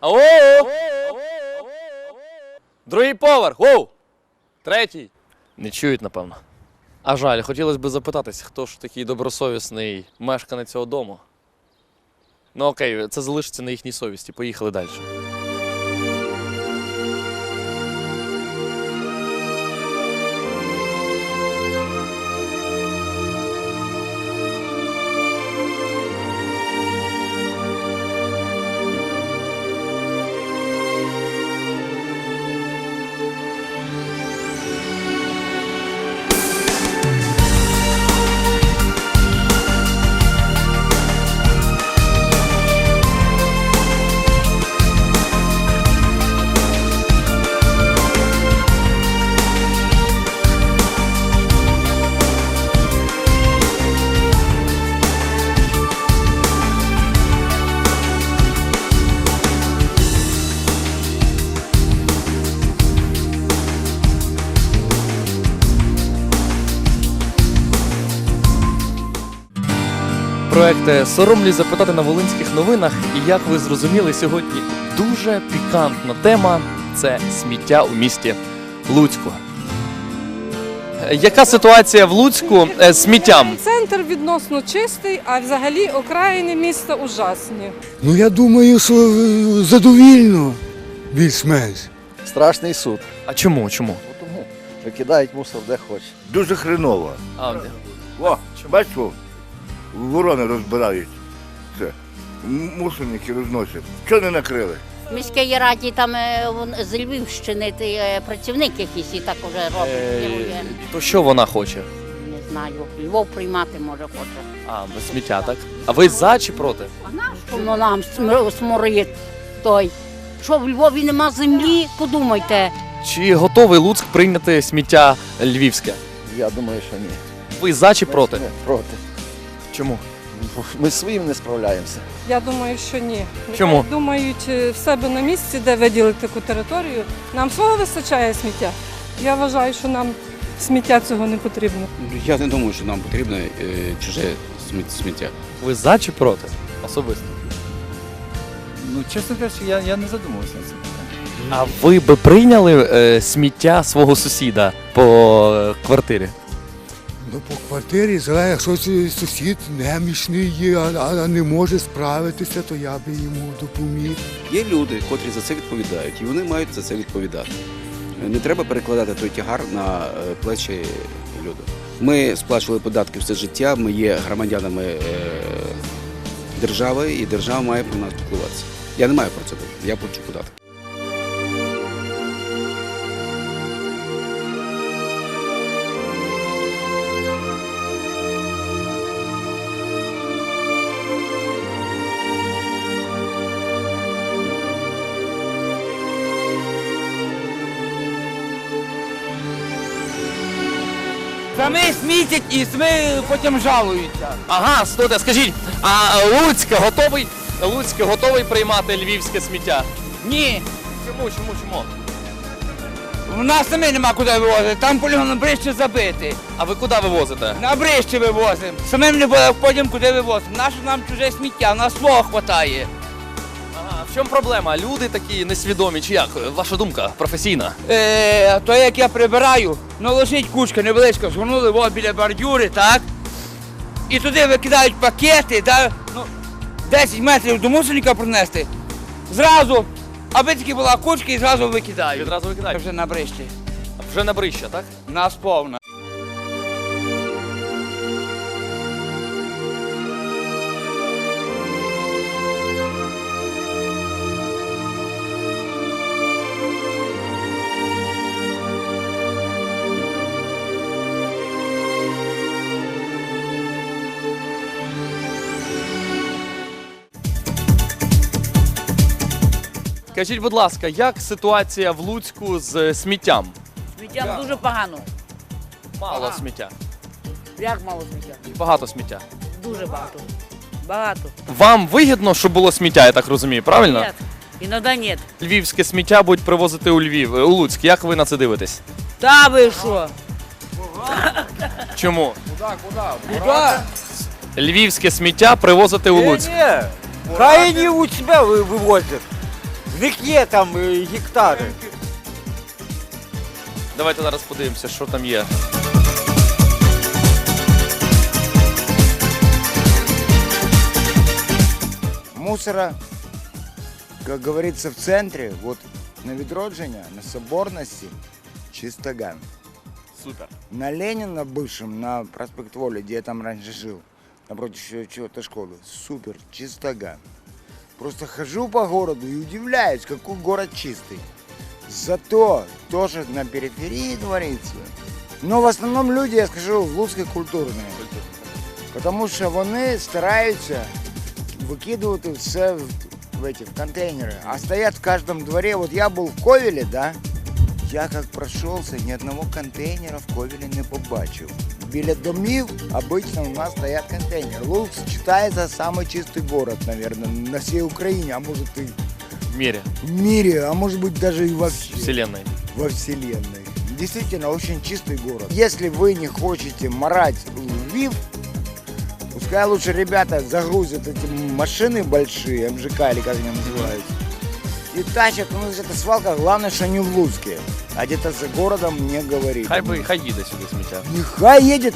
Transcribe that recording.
О! Другий поверх. Оу! Третій. Не чують, напевно. А жаль, хотілося б запитатись, хто ж такий добросовісний мешканець цього дому. Ну окей, це залишиться на їхній совісті. Поїхали далі. Проект Соромлюсь запитати на Волинських новинах. І як ви зрозуміли, сьогодні дуже пікантна тема це сміття у місті Луцьку. Яка ситуація в Луцьку е, з сміттям? Центр відносно чистий, а взагалі окраїни міста ужасні. Ну я думаю, що е, задовільно більш-менш. Страшний суд. А чому? Чому? Ну, Тому викидають мусор де хоче. Дуже хреново. А, О, бачу, ворони розбирають. Це. Мусорники розносять. Чого не накрили? В міській раді там е, вон- з Львівщини ти, е, працівник якийсь і так уже робить. е, керує. то що вона хоче? Не знаю. Львов приймати може хоче. А, без сміття, так? А ви за чи проти? А воно нам сморить той? Що в Львові нема землі? Подумайте. Чи готовий Луцьк прийняти сміття львівське? Я думаю, що ні. Ви за чи проти? Ми проти. Чому? Ми з своїм не справляємося. Я думаю, що ні. Нехай Чому? Думають е, в себе на місці, де виділити таку територію. Нам свого вистачає сміття. Я вважаю, що нам сміття цього не потрібно. Я не думаю, що нам потрібно е, чуже сміття. Ви за чи проти? Особисто. Ну, чесно кажучи, я, я не задумувався над цим питанням. А ви би прийняли е, сміття свого сусіда по е, квартирі? Ну, по квартирі, зеле, якщо сусід немічний є, а, а не може справитися, то я би йому допоміг. Є люди, котрі за це відповідають, і вони мають за це відповідати. Не треба перекладати той тягар на е, плечі люду. Ми сплачували податки все життя, ми є громадянами е, держави, і держава має про нас піклуватися. Я не маю процедур, я плачу податки. Самі смітять і самі потім жалуються. Ага, студе, скажіть, а Луцьк готовий? Луцьк готовий приймати львівське сміття? Ні, Чому, чому, чому? в нас самі нема куди вивозити, там полігон на брище забитий. А ви куди вивозите? На брище вивозимо. Самим не буде потім куди вивозимо. Наше нам чуже сміття, у нас свого хватає. В чому проблема? Люди такі несвідомі, чи як? Ваша думка професійна? Е, то як я прибираю, ну лежить кучка невеличка, згорнули от біля бордюри, так? І туди викидають пакети, да? ну, 10 метрів до мусорника принести. Зразу, аби тільки була кучка і зразу викидають. Відразу викидають. Вже на брищі. Вже на брища, так? Нас повна. Скажіть, будь ласка, як ситуація в Луцьку з сміттям? Сміттям дуже погано. Мало Ага. сміття. Як мало сміття? Багато сміття. Дуже багато. Багато. Вам вигідно, щоб було сміття, я так розумію, правильно? Нет. Іноді нет. Львівське сміття будуть привозити у Львів, е, у Луцьк. Як ви на це дивитесь? Та ви що? Чому? Куда? Львівське сміття привозити у Луцьк. Ні, хай не у себе ви- вивозять. В них є там е, гектари. Давайте зараз подивимося, що там є. мусора, как говорится, в центре, вот на Відродження, на Соборності, чистоган. Супер. На Ленина бывшем, на проспект Воли, где я там раньше жил, напротив чего-то школы, супер, чистоган. Просто хожу по городу и удивляюсь, какой город чистый. Зато тоже на периферии творится. Но в основном люди, я скажу, в Луцьке культурные. Потому що вони стараються викидувати все в, в эти в контейнери. А стоять в каждом дворе. Вот я был в Ковеле, да? Я как прошелся, ни одного контейнера в Ковеле не побачив. Біля домів обычно у нас стоят контейнеры. Луцк считается самый чистый город, наверное, на всей Украине, а может и В мірі, в мире, а может быть даже и во в всем вселенной. во Вселенной. Действительно, очень чистый город. Если вы не хотите морать Львив, пускай лучше ребята загрузят эти машины большие, МЖК или как они называются, и тащат, ну, это свалка, главное, что не в Луцке, а где-то за городом не говорит. Хай би хай їде сюди сміття. Нехай едет